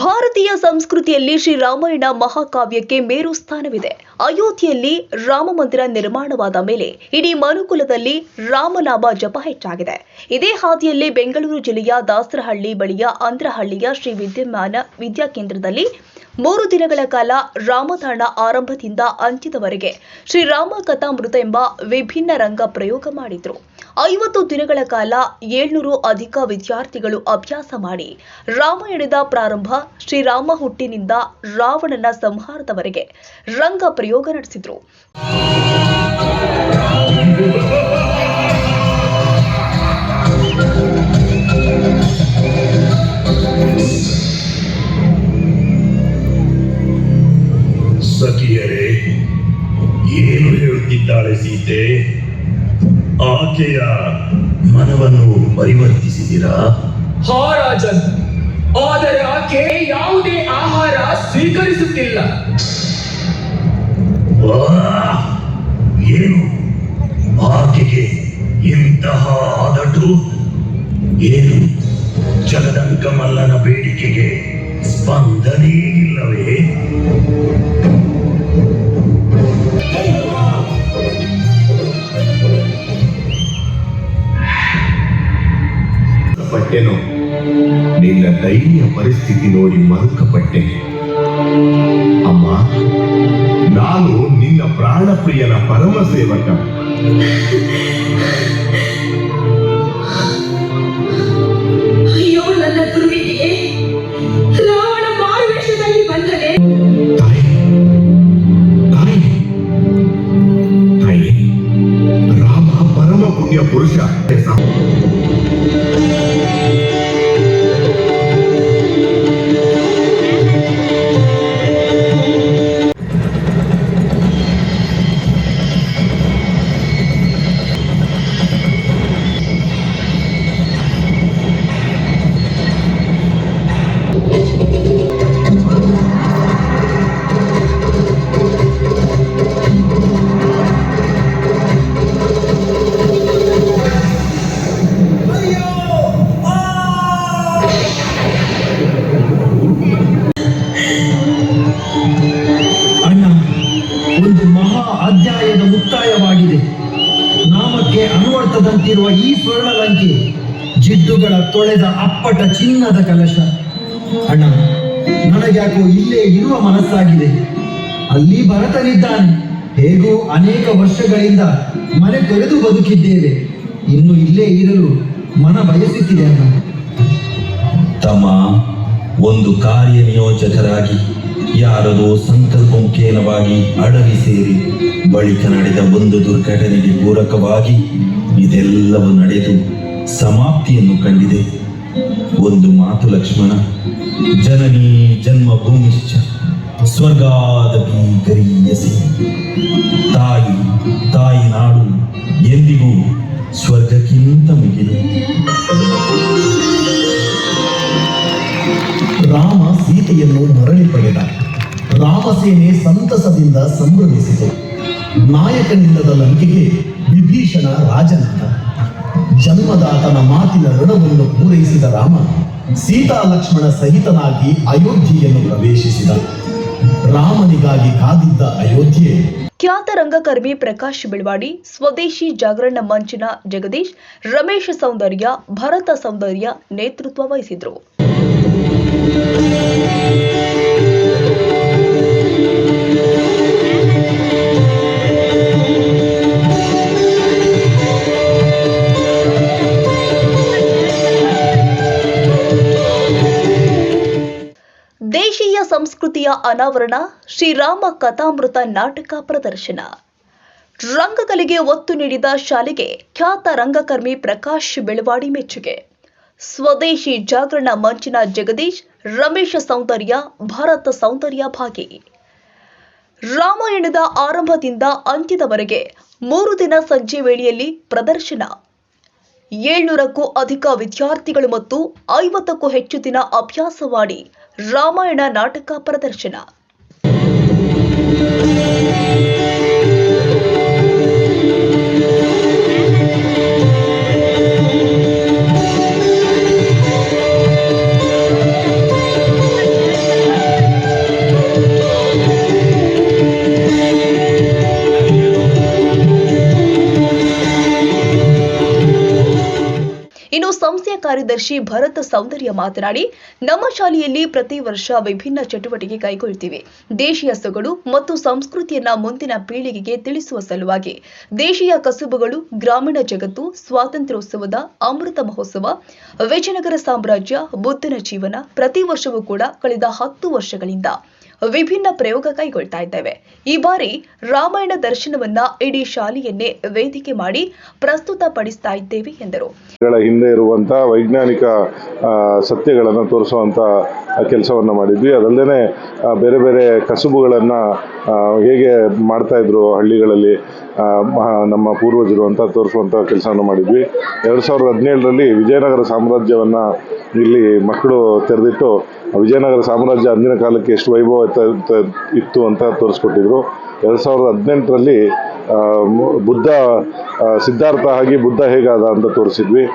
ಭಾರತೀಯ ಸಂಸ್ಕೃತಿಯಲ್ಲಿ ಶ್ರೀರಾಮಾಯಣ ಮಹಾಕಾವ್ಯಕ್ಕೆ ಮೇರು ಸ್ಥಾನವಿದೆ. ಅಯೋಧ್ಯೆಯಲ್ಲಿ ರಾಮ ಮಂದಿರ ನಿರ್ಮಾಣವಾದ ಮೇಲೆ ಇಡೀ ಮನುಕುಲದಲ್ಲಿ ರಾಮನಾಮ ಜಪ ಹೆಚ್ಚಾಗಿದೆ. ಇದೇ ಹಾದಿಯಲ್ಲಿ ಬೆಂಗಳೂರು ಜಿಲ್ಲೆಯ ದಾಸರಹಳ್ಳಿ ಬಳಿಯ ಅಂದ್ರಹಳ್ಳಿಯ ಶ್ರೀ ವಿದ್ಯಮಾನ ವಿದ್ಯಾಕೇಂದ್ರದಲ್ಲಿ ಮೂರು ದಿನಗಳ ಕಾಲ ರಾಮತಾಣ ಆರಂಭದಿಂದ ಅಂತ್ಯದವರೆಗೆ ಶ್ರೀರಾಮ ಕಥಾಮೃತ ಎಂಬ ವಿಭಿನ್ನ ರಂಗ ಪ್ರಯೋಗ ಮಾಡಿದ್ರು. ಐವತ್ತು ದಿನಗಳ ಕಾಲ ಏಳ್ನೂರು ಅಧಿಕ ವಿದ್ಯಾರ್ಥಿಗಳು ಅಭ್ಯಾಸ ಮಾಡಿ ರಾಮಾಯಣದ ಪ್ರಾರಂಭ ಶ್ರೀರಾಮ ಹುಟ್ಟಿನಿಂದ ರಾವಣನ ಸಂಹಾರದವರೆಗೆ ರಂಗ ಪ್ರಯೋಗ ನಡೆಸಿದ್ರು. ಸಖಿಯರೇ ಏನು ಹೇಳುತ್ತಿದ್ದಾಳೆ ಸೀತೆ? ಆಕೆಯ ಮನವನ್ನು ಪರಿವರ್ತಿಸಿದಿರಾ ಹಾ ರಾಜನ್ ಆದರೆ ಆಕೆ ಯಾವುದೇ ಆಹಾರ ಸ್ವೀಕರಿಸುತ್ತಿಲ್ಲ! ಏನು? ಆಕೆಗೆ ಇಂತಹ ಆದಟು ಏನು? ಜಗದಂಕ ಮಲ್ಲನ ಬೇಡಿಕೆಗೆ ಸ್ಪಂದನೆ ಇಲ್ಲವೇ? ಪಟ್ಟೆನು ನಿನ್ನ ದೈನ್ಯ ಪರಿಸ್ಥಿತಿ ನೋಡಿ ಮರುಕಪಟ್ಟೆ. ಅಮ್ಮ ನಾನು ನಿನ್ನ ಪ್ರಾಣಪ್ರಿಯನ ಪರಮ ಸೇವಕ ಪುಣ್ಯ ಪುರುಷ ನಾಮಕ್ಕೆ ಈ ಸ್ವರ್ಣ ಲಂಕೆ ಜಿದ್ದುಗಳ ತೊಳೆದ ಅಪ್ಪಟ ಚಿನ್ನದ ಕಲಶ. ಅಣ್ಣ, ನನಗ್ಯಾಕೋ ಇಲ್ಲೇ ಇರುವ ಮನಸ್ಸಾಗಿದೆ. ಅಲ್ಲಿ ಭರತನಿದ್ದಾನೆ. ಹೇಗೂ ಅನೇಕ ವರ್ಷಗಳಿಂದ ಮನೆ ತೊರೆದು ಬದುಕಿದ್ದೇವೆ. ಇನ್ನು ಇಲ್ಲೇ ಇರಲು ಮನ ಬಯಸುತ್ತಿದೆ ಅಣ್ಣ. ತಮ್ಮ ಒಂದು ಕಾರ್ಯನಿಯೋಜಕರಾಗಿ ಯಾರದೋ ಸಂಕಲ್ಪಮುಖೇನವಾಗಿ ಅಡವಿ ಸೇರಿ ಬಳಿಕ ನಡೆದ ಒಂದು ದುರ್ಘಟನೆಗೆ ಪೂರಕವಾಗಿ ಇದೆಲ್ಲವೂ ನಡೆದು ಸಮಾಪ್ತಿಯನ್ನು ಕಂಡಿದೆ. ಒಂದು ಮಾತು ಲಕ್ಷ್ಮಣ, ಜನನೀ ಜನ್ಮಭೂಮಿಶ್ಚ ಸ್ವರ್ಗಾದಪಿ ಗರೀಯಸಿ ತಾಯಿ ತಾಯಿ ನಾಡು ಎಂದಿಗೂ ಸ್ವರ್ಗಕ್ಕಿಂತ ಮುಗಿದು ರಾಮ ಸೀತೆಯನ್ನು ಮರಳಿ ಪಡೆದ. ರಾಮಸೇನೆ ಸಂತಸದಿಂದ ಸಂಭ್ರಮಿಸಿತು. ನಾಯಕನಿಲ್ಲದ ಲಂಕೆಗೆ ವಿಭೀಷಣ ರಾಜನಾದ ಜನ್ಮದಾತನ ಮಾತಿನ ಋಣವನ್ನು ಪೂರೈಸಿದ ರಾಮ ಸೀತಾ ಲಕ್ಷ್ಮಣ ಸಹಿತನಾಗಿ ಅಯೋಧ್ಯೆಯನ್ನು ಪ್ರವೇಶಿಸಿದ. ರಾಮನಿಗಾಗಿ ಕಾದಿದ್ದ ಅಯೋಧ್ಯೆ. ಖ್ಯಾತ ರಂಗಕರ್ಮಿ ಪ್ರಕಾಶ್ ಬಿಳ್ವಾಡಿ, ಸ್ವದೇಶಿ ಜಾಗರಣ ಮಂಚಿನ ಜಗದೀಶ್, ರಮೇಶ್ ಸೌಂದರ್ಯ, ಭರತ ಸೌಂದರ್ಯ ನೇತೃತ್ವ ವಹಿಸಿದ್ರು. ದೇಶೀಯ ಸಂಸ್ಕೃತಿಯ ಅನಾವರಣ, ಶ್ರೀರಾಮ ಕಥಾಮೃತ ನಾಟಕ ಪ್ರದರ್ಶನ. ರಂಗಕಲೆಗೆ ಒತ್ತು ನೀಡಿದ ಶಾಲೆಗೆ ಖ್ಯಾತ ರಂಗಕರ್ಮಿ ಪ್ರಕಾಶ್ ಬೆಳವಾಡಿ ಮೆಚ್ಚುಗೆ. ಸ್ವದೇಶಿ ಜಾಗರಣ ಮಂಚಿನ ಜಗದೀಶ್, ರಮೇಶ ಸೌಂದರ್ಯ, ಭಾರತ ಸೌಂದರ್ಯ ಭಾಗಿ. ರಾಮಾಯಣದ ಆರಂಭದಿಂದ ಅಂತ್ಯದವರೆಗೆ ಮೂರು ದಿನ ಸಂಜೆ ವೇಳೆಯಲ್ಲಿ ಪ್ರದರ್ಶನ. ಏಳ್ನೂರಕ್ಕೂ ಅಧಿಕ ವಿದ್ಯಾರ್ಥಿಗಳು ಮತ್ತು ಐವತ್ತಕ್ಕೂ ಹೆಚ್ಚು ದಿನ ಅಭ್ಯಾಸ ಮಾಡಿ ರಾಮಾಯಣ ನಾಟಕ ಪ್ರದರ್ಶನ. ಇನ್ನು ಸಂಸ್ಥೆಯ ಕಾರ್ಯದರ್ಶಿ ಭರತ್ ಸೌಂದರ್ಯ ಮಾತನಾಡಿ ನಮ್ಮ ಶಾಲೆಯಲ್ಲಿ ಪ್ರತಿ ವರ್ಷ ವಿಭಿನ್ನ ಚಟುವಟಿಕೆ ಕೈಗೊಳ್ಳುತ್ತಿವೆ. ದೇಶೀಯ ಸೊಗಡು ಮತ್ತು ಸಂಸ್ಕೃತಿಯನ್ನ ಮುಂದಿನ ಪೀಳಿಗೆಗೆ ತಿಳಿಸುವ ಸಲುವಾಗಿ ದೇಶೀಯ ಕಸುಬುಗಳು, ಗ್ರಾಮೀಣ ಜಗತ್ತು, ಸ್ವಾತಂತ್ರ್ಯೋತ್ಸವದ ಅಮೃತ ಮಹೋತ್ಸವ, ವಿಜಯನಗರ ಸಾಮ್ರಾಜ್ಯ, ಬುದ್ಧನ ಜೀವನ ಪ್ರತಿ ವರ್ಷವೂ ಕೂಡ ಕಳೆದ ಹತ್ತು ವರ್ಷಗಳಿಂದ ವಿಭಿನ್ನ ಪ್ರಯೋಗ ಕೈಗೊಳ್ತಾ ಇದ್ದೇವೆ. ಈ ಬಾರಿ ರಾಮಾಯಣ ದರ್ಶನವನ್ನ ಇಡೀ ಶಾಲೆಯನ್ನೇ ವೇದಿಕೆ ಮಾಡಿ ಪ್ರಸ್ತುತ ಪಡಿಸ್ತಾ ಇದ್ದೇವೆ ಎಂದರು. ಹಿಂದೆ ಇರುವಂತಹ ವೈಜ್ಞಾನಿಕ ಸತ್ಯಗಳನ್ನು ತೋರಿಸುವಂಥ ಕೆಲಸವನ್ನು ಮಾಡಿದ್ವಿ. ಅದಲ್ಲದೆ ಬೇರೆ ಬೇರೆ ಕಸುಬುಗಳನ್ನು ಹೇಗೆ ಮಾಡ್ತಾಯಿದ್ರು ಹಳ್ಳಿಗಳಲ್ಲಿ ನಮ್ಮ ಪೂರ್ವಜರು ಅಂತ ತೋರಿಸುವಂಥ ಕೆಲಸವನ್ನು ಮಾಡಿದ್ವಿ. ಎರಡು ಸಾವಿರದ ಹದಿನೇಳರಲ್ಲಿ ವಿಜಯನಗರ ಸಾಮ್ರಾಜ್ಯವನ್ನು ಇಲ್ಲಿ ಮಕ್ಕಳು ತೆರೆದಿಟ್ಟು, ವಿಜಯನಗರ ಸಾಮ್ರಾಜ್ಯ ಅಂದಿನ ಕಾಲಕ್ಕೆ ಎಷ್ಟು ವೈಭವ ಇತ್ತ- ಅಂತ ತೋರಿಸ್ಕೊಟ್ಟಿದ್ರು. ಎರಡು ಸಾವಿರದ ಹದಿನೆಂಟರಲ್ಲಿ ಬುದ್ಧ ಸಿದ್ಧಾರ್ಥ ಆಗಿ ಬುದ್ಧ ಹೇಗಾದ ಅಂತ ತೋರಿಸಿದ್ವಿ.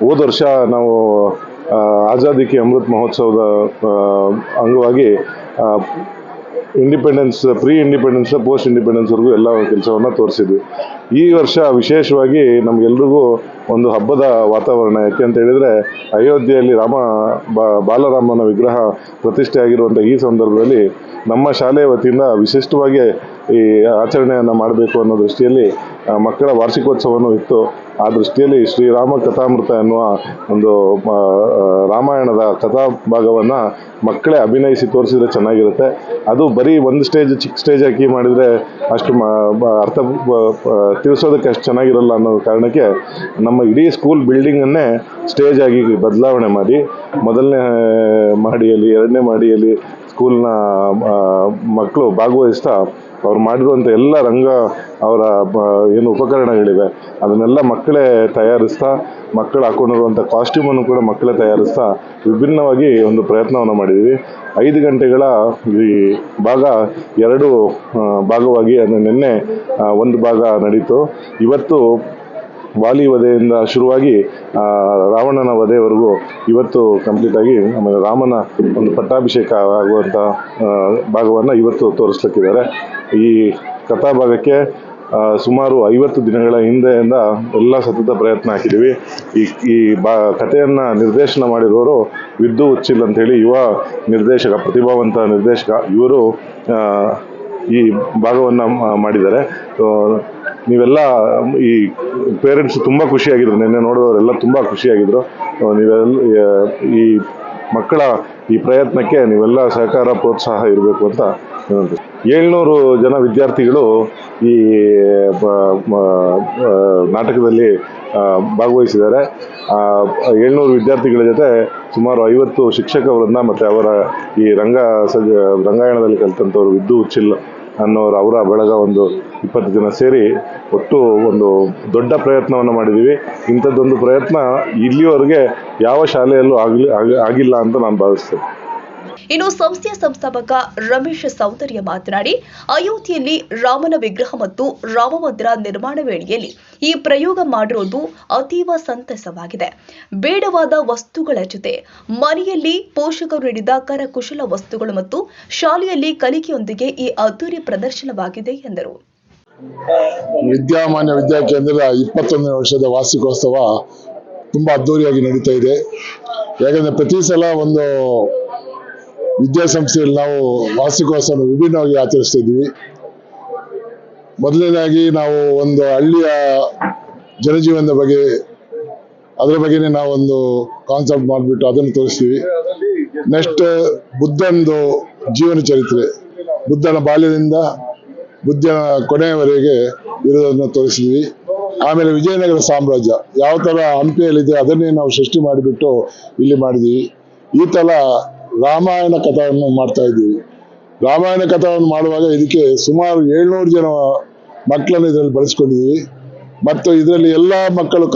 ಹೋದ ವರ್ಷ ನಾವು ಆಜಾದಿ ಕಿ ಅಮೃತ್ ಮಹೋತ್ಸವದ ಅಂಗವಾಗಿ ಇಂಡಿಪೆಂಡೆನ್ಸ್ ಪ್ರೀ ಇಂಡಿಪೆಂಡೆನ್ಸ್ ಪೋಸ್ಟ್ ಇಂಡಿಪೆಂಡೆನ್ಸ್ವರೆಗೂ ಎಲ್ಲ ಕೆಲಸವನ್ನು ತೋರಿಸಿದ್ವಿ. ಈ ವರ್ಷ ವಿಶೇಷವಾಗಿ ನಮಗೆಲ್ರಿಗೂ ಒಂದು ಹಬ್ಬದ ವಾತಾವರಣ, ಯಾಕೆ ಅಂತ ಹೇಳಿದರೆ ಅಯೋಧ್ಯೆಯಲ್ಲಿ ರಾಮ ಬಾಲರಾಮನ ವಿಗ್ರಹ ಪ್ರತಿಷ್ಠೆ ಆಗಿರುವಂಥ ಈ ಸಂದರ್ಭದಲ್ಲಿ ನಮ್ಮ ಶಾಲೆಯ ವತಿಯಿಂದ ವಿಶಿಷ್ಟವಾಗಿ ಈ ಆಚರಣೆಯನ್ನು ಮಾಡಬೇಕು ಅನ್ನೋ ದೃಷ್ಟಿಯಲ್ಲಿ ಮಕ್ಕಳ ವಾರ್ಷಿಕೋತ್ಸವನೂ ಇತ್ತು ಆ ದೃಷ್ಟಿಯಲ್ಲಿ ಶ್ರೀರಾಮ ಕಥಾಮೃತ ಎನ್ನುವ ಒಂದು ರಾಮಾಯಣದ ಕಥಾ ಭಾಗವನ್ನು ಮಕ್ಕಳೇ ಅಭಿನಯಿಸಿ ತೋರಿಸಿದ್ರೆ ಚೆನ್ನಾಗಿರುತ್ತೆ. ಅದು ಬರೀ ಒಂದು ಸ್ಟೇಜ್ ಚಿಕ್ಕ ಸ್ಟೇಜ್ ಹಾಕಿ ಮಾಡಿದರೆ ಅಷ್ಟು ಅರ್ಥ ತಿಳಿಸೋದಕ್ಕೆ ಅಷ್ಟು ಚೆನ್ನಾಗಿರಲ್ಲ ಅನ್ನೋ ಕಾರಣಕ್ಕೆ ನಮ್ಮ ಇಡೀ ಸ್ಕೂಲ್ ಬಿಲ್ಡಿಂಗನ್ನೇ ಸ್ಟೇಜ್ ಆಗಿ ಬದಲಾವಣೆ ಮಾಡಿ, ಮೊದಲನೇ ಮಹಡಿಯಲ್ಲಿ ಎರಡನೇ ಮಹಡಿಯಲ್ಲಿ ಸ್ಕೂಲ್ನ ಮಕ್ಕಳು ಭಾಗವಹಿಸ್ತಾ ಅವ್ರು ಮಾಡಿರುವಂಥ ಎಲ್ಲ ರಂಗ ಅವರ ಏನು ಉಪಕರಣಗಳಿವೆ. ಅದನ್ನೆಲ್ಲ ಮಕ್ಕಳೇ ತಯಾರಿಸ್ತಾ, ಮಕ್ಕಳು ಹಾಕೊಂಡಿರುವಂಥ ಕಾಸ್ಟ್ಯೂಮನ್ನು ಕೂಡ ಮಕ್ಕಳೇ ತಯಾರಿಸ್ತಾ ವಿಭಿನ್ನವಾಗಿ ಒಂದು ಪ್ರಯತ್ನವನ್ನು ಮಾಡಿದ್ದೀವಿ ಐದು ಗಂಟೆಗಳ ಈ ಭಾಗ ಎರಡು ಭಾಗವಾಗಿ ಅದು ನಿನ್ನೆ ಒಂದು ಭಾಗ ನಡೀತು. ಇವತ್ತು ವಾಲಿ ವಧೆಯಿಂದ ಶುರುವಾಗಿ ರಾವಣನ ವಧೆವರೆಗೂ ಇವತ್ತು ಕಂಪ್ಲೀಟ್ ಆಗಿ ಆಮೇಲೆ ರಾಮನ ಒಂದು ಪಟ್ಟಾಭಿಷೇಕ ಆಗುವಂಥ ಭಾಗವನ್ನು ಇವತ್ತು ತೋರಿಸ್ಲಿಕ್ಕಿದ್ದಾರೆ. ಈ ಕಥಾಭಾಗಕ್ಕೆ ಸುಮಾರು ಐವತ್ತು ದಿನಗಳ ಹಿಂದೆಯಿಂದ ಎಲ್ಲ ಸತತ ಪ್ರಯತ್ನ ಹಾಕಿದ್ದೀವಿ. ಈ ಈ ಬಾ, ಕಥೆಯನ್ನು ನಿರ್ದೇಶನ ಮಾಡಿರೋರು ವಿದ್ದು ಉಚ್ಚಿಲ್ ಅಂತೇಳಿ ಯುವ ನಿರ್ದೇಶಕ, ಪ್ರತಿಭಾವಂತ ನಿರ್ದೇಶಕ ಇವರು ಈ ಭಾಗವನ್ನು ಮಾಡಿದ್ದಾರೆ. ನೀವೆಲ್ಲ, ಈ ಪೇರೆಂಟ್ಸ್ ತುಂಬ ಖುಷಿಯಾಗಿದ್ರು. ನಿನ್ನೆ ನೋಡಿದವರೆಲ್ಲ ತುಂಬ ಖುಷಿಯಾಗಿದ್ರು. ನೀವೆಲ್ಲ, ಈ ಮಕ್ಕಳ ಈ ಪ್ರಯತ್ನಕ್ಕೆ ನೀವೆಲ್ಲ ಸಹಕಾರ, ಪ್ರೋತ್ಸಾಹ ಇರಬೇಕು ಅಂತ ಏಳ್ನೂರು ಜನ ವಿದ್ಯಾರ್ಥಿಗಳು ಈ ನಾಟಕದಲ್ಲಿ ಭಾಗವಹಿಸಿದ್ದಾರೆ. ಏಳ್ನೂರು ವಿದ್ಯಾರ್ಥಿಗಳ ಜೊತೆ ಸುಮಾರು ಐವತ್ತು ಶಿಕ್ಷಕ ವೃಂದ ಮತ್ತು ಅವರ ಈ ರಂಗ ಸಜ ರಂಗಾಯಣದಲ್ಲಿ ಕಲಿತಂಥವ್ರು ವಿದ್ದು ಉಚ್ಚಿಲ್ ಅನ್ನೋರು, ಅವರ ಬಳಗ ಒಂದು ಇಪ್ಪತ್ತು ಜನ ಸೇರಿ ಒಟ್ಟು ಒಂದು ದೊಡ್ಡ ಪ್ರಯತ್ನವನ್ನು ಮಾಡಿದ್ದೀವಿ. ಇಂಥದ್ದೊಂದು ಪ್ರಯತ್ನ ಇಲ್ಲಿವರೆಗೆ ಯಾವ ಶಾಲೆಯಲ್ಲೂ ಆಗಲಿ ಆಗಿ- ಆಗಿಲ್ಲ ಅಂತ ನಾನು ಭಾವಿಸ್ತೇನೆ. ಇನ್ನು ಸಂಸ್ಥೆಯ ಸಂಸ್ಥಾಪಕ ರಮೇಶ್ ಸೌಂದರ್ಯ ಮಾತನಾಡಿ, ಅಯೋಧ್ಯೆಯಲ್ಲಿ ರಾಮನ ವಿಗ್ರಹ ಮತ್ತು ರಾಮಮಂದಿರ ನಿರ್ಮಾಣ ವೇಳೆಯಲ್ಲಿ ಈ ಪ್ರಯೋಗ ಮಾಡಿರೋದು ಅತೀವ ಸಂತಸವಾಗಿದೆ. ಬೇಡವಾದ ವಸ್ತುಗಳ ಜೊತೆ ಮನೆಯಲ್ಲಿ ಪೋಷಕರು ನೀಡಿದ ಕರಕುಶಲ ವಸ್ತುಗಳು ಮತ್ತು ಶಾಲೆಯಲ್ಲಿ ಕಲಿಕೆಯೊಂದಿಗೆ ಈ ಅದ್ದೂರಿ ಪ್ರದರ್ಶನವಾಗಿದೆ ಎಂದರು. ವಿದ್ಯಾಮಾನ್ಯ ವಿದ್ಯಾಕೇಂದ್ರದ ಇಪ್ಪತ್ತೊಂದನೇ ವರ್ಷದ ವಾರ್ಷಿಕೋತ್ಸವ ತುಂಬಾ ಅದ್ದೂರಿಯಾಗಿ ನಡೀತಾ ಇದೆ. ಯಾಕಂದ್ರೆ ಪ್ರತಿ ಸಲ ಒಂದು ವಿದ್ಯಾಸಂಸ್ಥೆಯಲ್ಲಿ ನಾವು ವಾರ್ಷಿಕೋತ್ಸವ ವಿಭಿನ್ನವಾಗಿ ಆಚರಿಸ್ತಾ ಇದ್ವಿ ಮೊದಲನೇದಾಗಿ ನಾವು ಒಂದು ಹಳ್ಳಿಯ ಜನಜೀವನದ ಬಗ್ಗೆ, ಅದರ ಬಗ್ಗೆನೇ ನಾವೊಂದು ಕಾನ್ಸೆಪ್ಟ್ ಮಾಡಿಬಿಟ್ಟು ಅದನ್ನು ತೋರಿಸ್ತೀವಿ. ನೆಕ್ಸ್ಟ್ ಬುದ್ಧಂದು ಜೀವನ ಚರಿತ್ರೆ. ಬುದ್ಧನ ಬಾಲ್ಯದಿಂದ ಬುದ್ಧನ ಕೊನೆಯವರೆಗೆ ಇರೋದನ್ನು ತೋರಿಸಿದ್ವಿ ಆಮೇಲೆ ವಿಜಯನಗರ ಸಾಮ್ರಾಜ್ಯ, ಯಾವ ಥರ ಹಂಪಿಯಲ್ಲಿದೆ ಅದನ್ನೇ ನಾವು ಸೃಷ್ಟಿ ಮಾಡಿಬಿಟ್ಟು ಇಲ್ಲಿ ಮಾಡಿದ್ವಿ ಈ ಥರ ರಾಮಾಯಣ ಕಥೆಯನ್ನು ಮಾಡ್ತಾ ಇದ್ದೀವಿ. ರಾಮಾಯಣ ಕಥೆಯನ್ನು ಮಾಡುವಾಗ ಇದಕ್ಕೆ ಸುಮಾರು ಏಳ್ನೂರು ಜನ ಮಕ್ಕಳನ್ನು ಇದರಲ್ಲಿ ಬಳಸ್ಕೊಂಡಿದ್ವಿ ಮತ್ತು ಇದರಲ್ಲಿ ಎಲ್ಲ ಮಕ್ಕಳು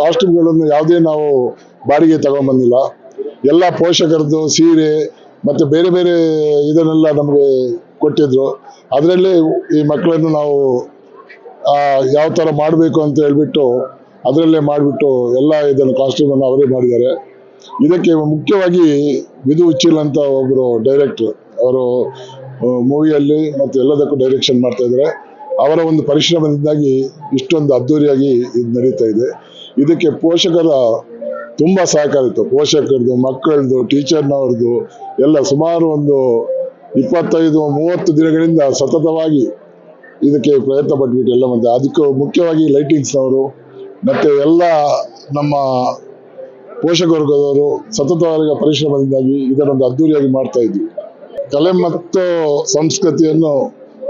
ಕಾಸ್ಟ್ಯೂಮ್ಗಳನ್ನು ಯಾವುದೇ ನಾವು ಬಾಡಿಗೆ ತಗೊಂಡ್ಬಂದಿಲ್ಲ ಎಲ್ಲ ಪೋಷಕರದ್ದು ಸೀರೆ ಮತ್ತು ಬೇರೆ ಬೇರೆ ಇದನ್ನೆಲ್ಲ ನಮಗೆ ಕೊಟ್ಟಿದ್ರು. ಅದರಲ್ಲಿ ಈ ಮಕ್ಕಳನ್ನು ನಾವು ಯಾವ ಥರ ಮಾಡಬೇಕು ಅಂತ ಹೇಳ್ಬಿಟ್ಟು ಅದರಲ್ಲೇ ಮಾಡಿಬಿಟ್ಟು ಎಲ್ಲ ಇದನ್ನು ಕಾಸ್ಟ್ಯೂಮನ್ನು ಅವರೇ ಮಾಡಿದ್ದಾರೆ. ಇದಕ್ಕೆ ಮುಖ್ಯವಾಗಿ ವಿಧು ಉಚ್ಚಿಲ್ ಅಂತ ಒಬ್ಬರು ಡೈರೆಕ್ಟ್ರು ಅವರು ಮೂವಿಯಲ್ಲಿ ಮತ್ತು ಎಲ್ಲದಕ್ಕೂ ಡೈರೆಕ್ಷನ್ ಮಾಡ್ತಾ ಇದ್ದಾರೆ. ಅವರ ಒಂದು ಪರಿಶ್ರಮದಿಂದಾಗಿ ಇಷ್ಟೊಂದು ಅದ್ಧೂರಿಯಾಗಿ ಇದು ನಡೀತಾ ಇದೆ. ಇದಕ್ಕೆ ಪೋಷಕರ ತುಂಬ ಸಹಕಾರ ಇತ್ತು ಪೋಷಕರದ್ದು, ಮಕ್ಕಳದ್ದು ಟೀಚರ್ನವ್ರದ್ದು ಎಲ್ಲ ಸುಮಾರು ಒಂದು ಇಪ್ಪತ್ತೈದು, ಮೂವತ್ತು ದಿನಗಳಿಂದ ಸತತವಾಗಿ ಇದಕ್ಕೆ ಪ್ರಯತ್ನ ಪಟ್ಬಿಟ್ಟು ಎಲ್ಲ ಮತ್ತೆ ಅದಕ್ಕೂ ಮುಖ್ಯವಾಗಿ ಲೈಟಿಂಗ್ಸ್ನವರು, ಮತ್ತು ಎಲ್ಲ ನಮ್ಮ ಪೋಷಕ ವರ್ಗದವರು ಸತತವಾಗಿ ಪರಿಶ್ರಮದಿಂದಾಗಿ ಇದನ್ನೊಂದು ಅದ್ದೂರಿಯಾಗಿ ಮಾಡ್ತಾ ಇದ್ವಿ. ಕಲೆ ಮತ್ತು ಸಂಸ್ಕೃತಿಯನ್ನು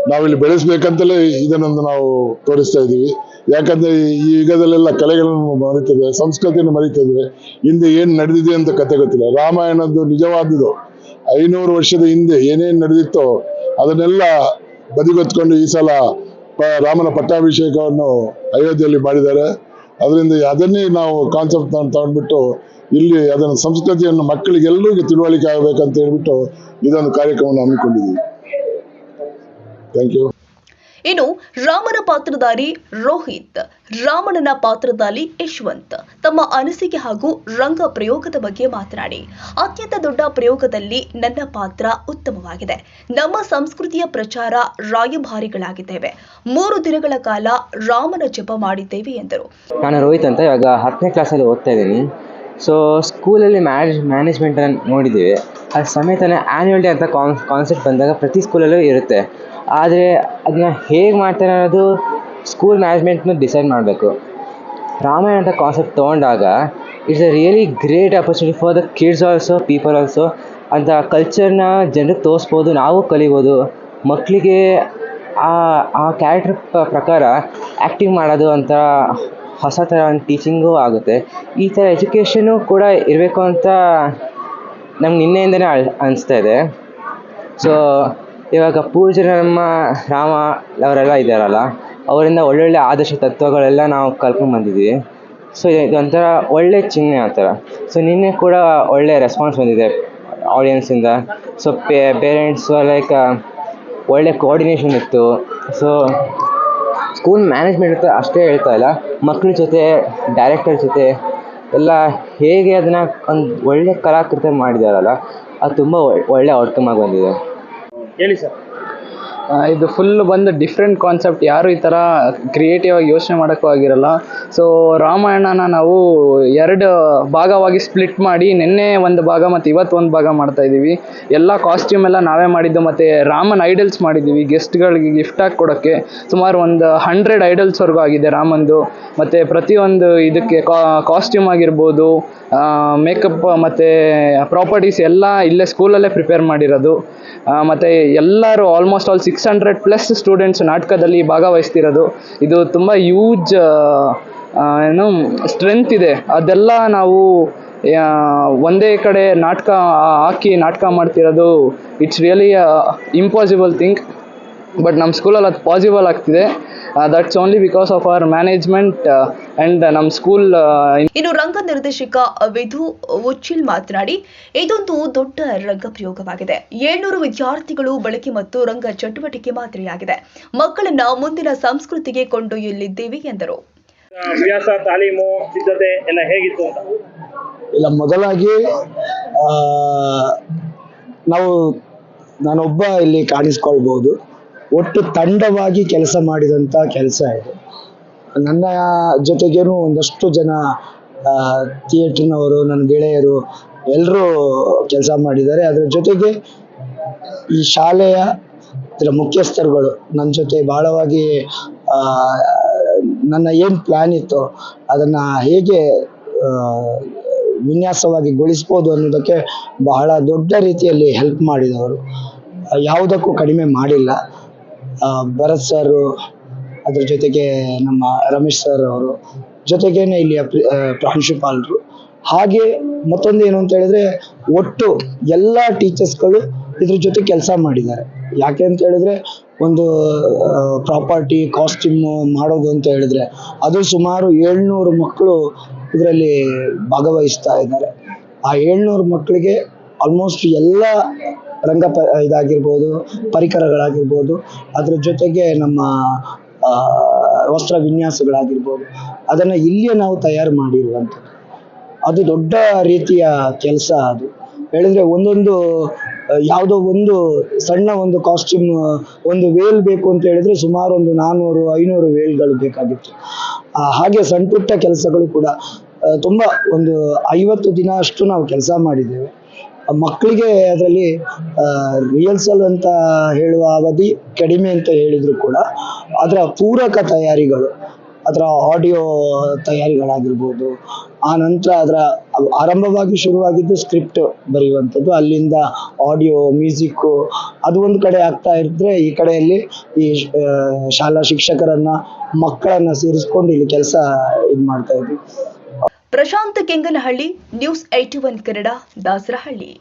ನಾವಿಲ್ಲಿ ಬೆಳೆಸಬೇಕಂತಲೇ ಇದನ್ನೊಂದು ನಾವು ತೋರಿಸ್ತಾ ಇದ್ದೀವಿ. ಯಾಕಂದ್ರೆ ಈ ಯುಗದಲ್ಲೆಲ್ಲ ಕಲೆಗಳನ್ನು ಮರಿತಿದ್ರೆ, ಸಂಸ್ಕೃತಿಯನ್ನು ಮರಿತಿದ್ರೆ, ಹಿಂದೆ ಏನು ನಡೆದಿದೆ ಅಂತ ಕತೆ ಗೊತ್ತಿಲ್ಲ. ರಾಮಾಯಣದ್ದು ನಿಜವಾದುದು ಐನೂರು ವರ್ಷದ ಹಿಂದೆ ಏನೇನು ನಡೆದಿತ್ತೋ ಅದನ್ನೆಲ್ಲ ಬದಿಗೊತ್ಕೊಂಡು ಈ ಸಲ ರಾಮನ ಪಟ್ಟಾಭಿಷೇಕವನ್ನು ಅಯೋಧ್ಯೆಯಲ್ಲಿ ಮಾಡಿದ್ದಾರೆ. ಅದರಿಂದ ಅದನ್ನೇ ನಾವು ಕಾನ್ಸೆಪ್ಟ್ ತಗೊಂಡ್ಬಿಟ್ಟು ಇಲ್ಲಿ ಅದನ್ನ ಸಂಸ್ಕೃತಿಯನ್ನು ಮಕ್ಕಳಿಗೆಲ್ಲರಿಗೂ ತಿಳುವಳಿಕೆ ಆಗಬೇಕಂತ ಹೇಳ್ಬಿಟ್ಟು ಇದೊಂದು ಕಾರ್ಯಕ್ರಮವನ್ನು ಹಮ್ಮಿಕೊಂಡಿದ್ದೀವಿ. ಥ್ಯಾಂಕ್ ಯು ಇನ್ನು ರಾಮನ ಪಾತ್ರಧಾರಿ ರೋಹಿತ್ ರಾಮಣ್ಣನ ಪಾತ್ರಧಾರಿ ಯಶವಂತ್ ತಮ್ಮ ಅನಿಸಿಕೆ ಹಾಗೂ ರಂಗ ಪ್ರಯೋಗದ ಬಗ್ಗೆ ಮಾತನಾಡಿ. ಅತ್ಯಂತ ದೊಡ್ಡ ಪ್ರಯೋಗದಲ್ಲಿ ನನ್ನ ಪಾತ್ರ ಉತ್ತಮವಾಗಿದೆ. ನಮ್ಮ ಸಂಸ್ಕೃತಿಯ ಪ್ರಚಾರ ರಾಯಭಾರಿಗಳಾಗಿದ್ದೇವೆ. ಮೂರು ದಿನಗಳ ಕಾಲ ರಾಮನ ಜಪ ಮಾಡಿದ್ದೇವೆ ಎಂದರು. ನಾನು ರೋಹಿತ್ ಅಂತ ಇವಾಗ ಹತ್ತನೇ ಕ್ಲಾಸಲ್ಲಿ ಓದ್ತಾ ಇದ್ದೀನಿ. ಸೊ ಸ್ಕೂಲಲ್ಲಿ ಮ್ಯಾನೇಜ್ಮೆಂಟ್ ಮ್ಯಾನೇಜ್ಮೆಂಟನ್ನು ನೋಡಿದ್ದೀವಿ. ಅದು ಸಮೇತನೇ ಆ್ಯನ್ಯುವಲ್ ಡೇ ಅಂತ ಕಾನ್ ಕಾನ್ಸೆಪ್ಟ್ ಬಂದಾಗ ಪ್ರತಿ ಸ್ಕೂಲಲ್ಲೂ ಇರುತ್ತೆ. ಆದರೆ ಅದನ್ನ ಹೇಗೆ ಮಾಡ್ತಾರೆ ಅನ್ನೋದು ಸ್ಕೂಲ್ ಮ್ಯಾನೇಜ್ಮೆಂಟ್ನ ಡಿಸೈಡ್ ಮಾಡಬೇಕು. ರಾಮಾಯಣ ಅಂತ ಕಾನ್ಸೆಪ್ಟ್ ತೊಗೊಂಡಾಗ it's a really great opportunity for the kids also people also ಅಂತ ಕಲ್ಚರ್ನ ಜನರಿಗೆ ತೋರಿಸ್ಬೋದು, ನಾವು ಕಲಿಬೋದು. ಮಕ್ಕಳಿಗೆ ಆ ಆ ಕ್ಯಾರೆಕ್ಟರ್ ಪ್ರಕಾರ ಆ್ಯಕ್ಟಿಂಗ್ ಮಾಡೋದು ಅಂತ ಹೊಸ ಥರ ಒಂದು ಟೀಚಿಂಗು ಆಗುತ್ತೆ. ಈ ಥರ ಎಜುಕೇಷನು ಕೂಡ ಇರಬೇಕು ಅಂತ ನಮ್ಗೆ ನಿನ್ನೆಯಿಂದನೇ ಅಳ್, ಅನಿಸ್ತಾ ಇದೆ. ಸೊ ಇವಾಗ ಪೂಜೆ ನಮ್ಮ ರಾಮ ಅವರೆಲ್ಲ ಇದ್ದಾರಲ್ಲ, ಅವರಿಂದ ಒಳ್ಳೊಳ್ಳೆ ಆದರ್ಶ ತತ್ವಗಳೆಲ್ಲ ನಾವು ಕಲ್ತ್ಕೊಂಡ್ಬಂದಿದ್ದೀವಿ ಸೊ ಇದೊಂಥರ ಒಳ್ಳೆ ಚಿಹ್ನೆ ಆ ಥರ. ಸೊ ನಿನ್ನೆ ಕೂಡ ಒಳ್ಳೆ ರೆಸ್ಪಾನ್ಸ್ ಬಂದಿದೆ ಆಡಿಯನ್ಸಿಂದ ಸೊ ಪೇ ಪೇರೆಂಟ್ಸ್ ಲೈಕ್ ಒಳ್ಳೆ ಕೋಆರ್ಡಿನೇಷನ್ ಇತ್ತು. ಸೊ ಸ್ಕೂಲ್ ಮ್ಯಾನೇಜ್ಮೆಂಟ್ ಅಷ್ಟೇ ಹೇಳ್ತಾ ಇಲ್ಲ. ಮಕ್ಕಳ ಜೊತೆ ಡೈರೆಕ್ಟರ್ ಜೊತೆ ಎಲ್ಲ ಹೇಗೆ ಅದನ್ನು ಒಂದು ಒಳ್ಳೆ ಕಲಾಕೃತಿ ಮಾಡಿದಾರಲ್ಲ, ಅದು ತುಂಬ ಒಳ್ಳೆ ಔಟ್ಕಮ್ ಆಗಿ ಬಂದಿದೆ. ಹೇಳಿ ಸರ್. ಇದು ಫುಲ್ ಬಂದು ಡಿಫ್ರೆಂಟ್ ಕಾನ್ಸೆಪ್ಟ್ ಯಾರು ಈ ಥರ ಕ್ರಿಯೇಟಿವ್ ಆಗಿ ಯೋಚನೆ ಮಾಡೋಕ್ಕೂ ಆಗಿರಲ್ಲ. ಸೊ ರಾಮಾಯಣನ ನಾವು ಎರಡು ಭಾಗವಾಗಿ ಸ್ಪ್ಲಿಟ್ ಮಾಡಿ ನಿನ್ನೆ ಒಂದು ಭಾಗ ಮತ್ತು ಇವತ್ತು ಒಂದು ಭಾಗ ಮಾಡ್ತಾ ಇದ್ದೀವಿ. ಎಲ್ಲ ಕಾಸ್ಟ್ಯೂಮ್ ಎಲ್ಲ ನಾವೇ ಮಾಡಿದ್ದು ಮತ್ತು ರಾಮನ್ ಐಡಲ್ಸ್ ಮಾಡಿದ್ದೀವಿ ಗೆಸ್ಟ್ಗಳಿಗೆ ಗಿಫ್ಟ್ ಆಗಿ ಕೊಡೋಕ್ಕೆ ಸುಮಾರು ಒಂದು ಹಂಡ್ರೆಡ್ ಐಡಲ್ಸ್ವರೆಗೂ ಆಗಿದೆ ರಾಮಂದು. ಮತ್ತು ಪ್ರತಿಯೊಂದು ಇದಕ್ಕೆ ಕಾಸ್ಟ್ಯೂಮ್ ಆಗಿರ್ಬೋದು ಮೇಕಪ್ ಮತ್ತು ಪ್ರಾಪರ್ಟೀಸ್ ಎಲ್ಲ ಇಲ್ಲೇ ಸ್ಕೂಲಲ್ಲೇ ಪ್ರಿಪೇರ್ ಮಾಡಿರೋದು. ಮತ್ತು ಎಲ್ಲರೂ almost all six hundred plus students ನಾಟಕದಲ್ಲಿ ಭಾಗವಹಿಸ್ತಿರೋದು. ಇದು ತುಂಬ ಯೂಜ್ ಏನು ಸ್ಟ್ರೆಂತ್ ಇದೆ. ಅದೆಲ್ಲ ನಾವು ಒಂದೇ ಕಡೆ ನಾಟಕ ಹಾಕಿ ನಾಟಕ ಮಾಡ್ತಿರೋದು it's really impossible thing but ನಮ್ಮ ಸ್ಕೂಲಲ್ಲಿ ಅದು ಪಾಸಿಬಲ್ ಆಗ್ತಿದೆ. That's only because of our management and ನಮ್ಮ ಸ್ಕೂಲ್ ಇನ್ನು ರಂಗ ನಿರ್ದೇಶಕ ವಿಧು ಉಚ್ಚಿಲ್ ಮಾತನಾಡಿ ಇದೊಂದು ದೊಡ್ಡ ರಂಗ ಪ್ರಯೋಗವಾಗಿದೆ. ಏಳ್ನೂರು ವಿದ್ಯಾರ್ಥಿಗಳು ಬಳಕೆ ಮತ್ತು ರಂಗ ಚಟುವಟಿಕೆ ಮಾದರಿಯಾಗಿದೆ. ಮಕ್ಕಳನ್ನ ಮುಂದಿನ ಸಂಸ್ಕೃತಿಗೆ ಕೊಂಡೊಯ್ಯಲಿದ್ದೇವೆ ಎಂದರು. ಅಭ್ಯಾಸ ತಾಲೀಮು ಸಿದ್ಧತೆ ಎಲ್ಲ ಹೇಗಿತ್ತು ಅಂತ? ಇಲ್ಲ ಮೊದಲಾಗಿ ನಾವು ನಾನೊಬ್ಬ ಇಲ್ಲಿ ಕಾಣಿಸ್ಕೊಳ್ಬೋದು ಒಟ್ಟು ತಂಡವಾಗಿ ಕೆಲಸ ಮಾಡಿದಂಥ ಕೆಲಸ ಇದು. ನನ್ನ ಜೊತೆಗೇನು ಒಂದಷ್ಟು ಜನ ಥಿಯೇಟ್ರಿನವರು ನನ್ನ ಗೆಳೆಯರು ಎಲ್ಲರೂ ಕೆಲಸ ಮಾಡಿದ್ದಾರೆ. ಅದರ ಜೊತೆಗೆ ಈ ಶಾಲೆಯ ಇದರ ಮುಖ್ಯಸ್ಥರುಗಳು ನನ್ನ ಜೊತೆ ಬಹಳವಾಗಿ ನನ್ನ ಏನು ಪ್ಲ್ಯಾನ್ ಇತ್ತು ಅದನ್ನು ಹೇಗೆ ವಿನ್ಯಾಸವಾಗಿ ಗೊಳಿಸ್ಬೋದು ಅನ್ನೋದಕ್ಕೆ ಬಹಳ ದೊಡ್ಡ ರೀತಿಯಲ್ಲಿ ಹೆಲ್ಪ್ ಮಾಡಿದವರು. ಯಾವುದಕ್ಕೂ ಕಡಿಮೆ ಮಾಡಿಲ್ಲ. ಭರತ್ ಸರ್ ಅದ್ರ ಜೊತೆಗೆ ನಮ್ಮ ರಮೇಶ್ ಸರ್ ಅವರು, ಜೊತೆಗೇನೆ ಇಲ್ಲಿಯ ಪ್ರಿ- ಪ್ರಾಂಶುಪಾಲರು. ಹಾಗೆ ಮತ್ತೊಂದು ಏನು ಅಂತ ಹೇಳಿದ್ರೆ, ಒಟ್ಟು ಎಲ್ಲ ಟೀಚರ್ಸ್ಗಳು ಇದ್ರ ಜೊತೆ ಕೆಲಸ ಮಾಡಿದ್ದಾರೆ. ಯಾಕೆ ಅಂತ ಹೇಳಿದ್ರೆ, ಒಂದು ಪ್ರಾಪರ್ಟಿ ಕಾಸ್ಟ್ಯೂಮ್ ಮಾಡೋದು ಅಂತ ಹೇಳಿದ್ರೆ, ಅದು ಸುಮಾರು ಏಳ್ನೂರು ಮಕ್ಕಳು ಇದರಲ್ಲಿ ಭಾಗವಹಿಸ್ತಾ ಇದ್ದಾರೆ. ಆ ಏಳ್ನೂರು ಮಕ್ಕಳಿಗೆ ಆಲ್ಮೋಸ್ಟ್ ಎಲ್ಲ ರಂಗ ಪ, ಇದಾಗಿರ್ಬೋದು, ಪರಿಕರಗಳಾಗಿರ್ಬೋದು, ಅದ್ರ ಜೊತೆಗೆ ನಮ್ಮ ವಸ್ತ್ರ ವಿನ್ಯಾಸಗಳಾಗಿರ್ಬೋದು, ಅದನ್ನು ಇಲ್ಲಿಯೇ ನಾವು ತಯಾರು ಮಾಡಿರುವಂಥದ್ದು. ಅದು ದೊಡ್ಡ ರೀತಿಯ ಕೆಲಸ ಅದು. ಹೇಳಿದ್ರೆ ಒಂದೊಂದು, ಯಾವುದೋ ಒಂದು ಸಣ್ಣ ಒಂದು ಕಾಸ್ಟ್ಯೂಮ್ ಒಂದು ವೇಲ್ ಬೇಕು ಅಂತ ಹೇಳಿದ್ರೆ ಸುಮಾರು ಒಂದು ನಾನ್ನೂರು ಐನೂರು ವೇಲ್ಗಳು ಬೇಕಾಗಿತ್ತು. ಹಾಗೆ ಸಣ್ಣ ಪುಟ್ಟ ಕೆಲಸಗಳು ಕೂಡ ತುಂಬ ಒಂದು ಐವತ್ತು ದಿನ ಅಷ್ಟು ನಾವು ಕೆಲಸ ಮಾಡಿದ್ದೇವೆ. ಮಕ್ಕಳಿಗೆ ಅದರಲ್ಲಿ ರಿಹರ್ಸಲ್ ಅಂತ ಹೇಳುವ ಅವಧಿ ಕಡಿಮೆ ಅಂತ ಹೇಳಿದ್ರು ಕೂಡ. ಅದರ ಪೂರಕ ತಯಾರಿಗಳು, ಅದರ ಆಡಿಯೋ ತಯಾರಿಗಳಾಗಿರ್ಬೋದು, ಆ ನಂತರ ಅದರ ಆರಂಭವಾಗಿ ಶುರುವಾಗಿದ್ದು ಸ್ಕ್ರಿಪ್ಟ್ ಬರೆಯುವಂಥದ್ದು, ಅಲ್ಲಿಂದ ಆಡಿಯೋ ಮ್ಯೂಸಿಕ್ಕು ಅದು ಒಂದು ಕಡೆ ಆಗ್ತಾ ಇದ್ರೆ ಈ ಕಡೆಯಲ್ಲಿ ಈ ಶಾಲಾ ಶಿಕ್ಷಕರನ್ನ, ಮಕ್ಕಳನ್ನು ಸೇರಿಸ್ಕೊಂಡು ಇಲ್ಲಿ ಕೆಲಸ ಇದು ಮಾಡ್ತಾ ಇದ್ವಿ. ಪ್ರಶಾಂತ್ ಕೆಂಗನಹಳ್ಳಿ ನ್ಯೂಸ್ ಏಟಿ ಒನ್ ಕನ್ನಡ ದಾಸರಹಳ್ಳಿ.